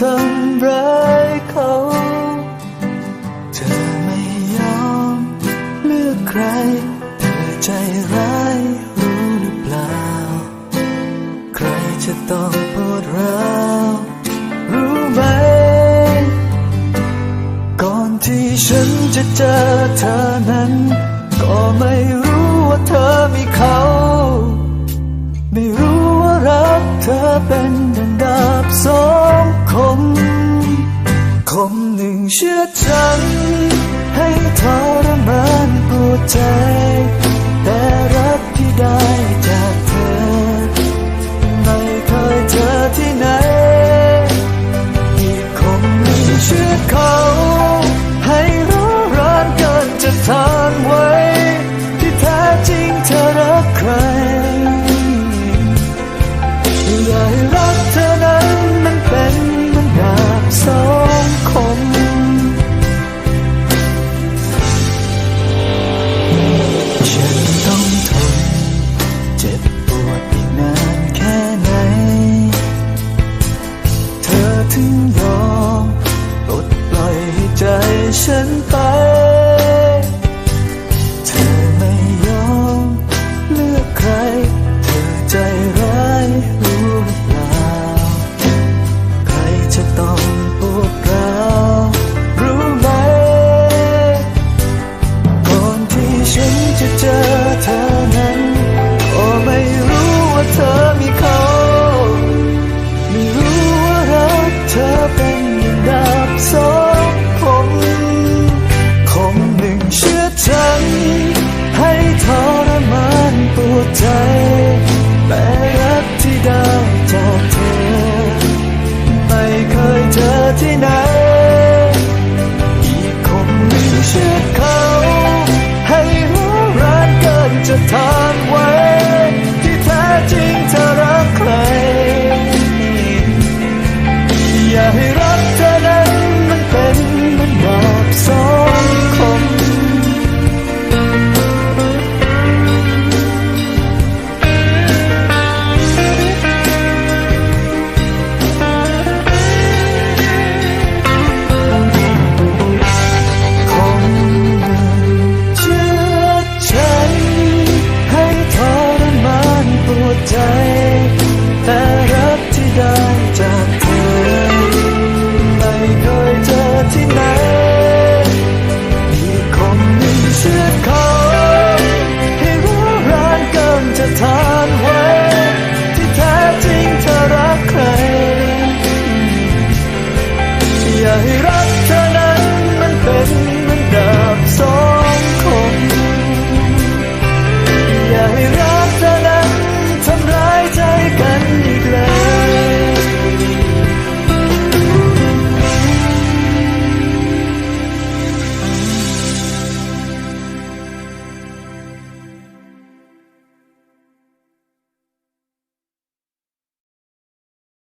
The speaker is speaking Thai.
ทำร้ายเขา เธอไม่ยอมเลือกใคร เธอใจร้ายรู้หรือเปล่า ใครจะต้องปวดร้าวรู้ไหม ก่อนที่ฉันจะเจอเธอนั้น ก็ไม่รู้ว่าเธอมีเขา ไม่รู้ว่ารักเธอเป็น มหนึ่งเชื่อฉัน ให้ทรมานปวดใจ 身旁 But Hira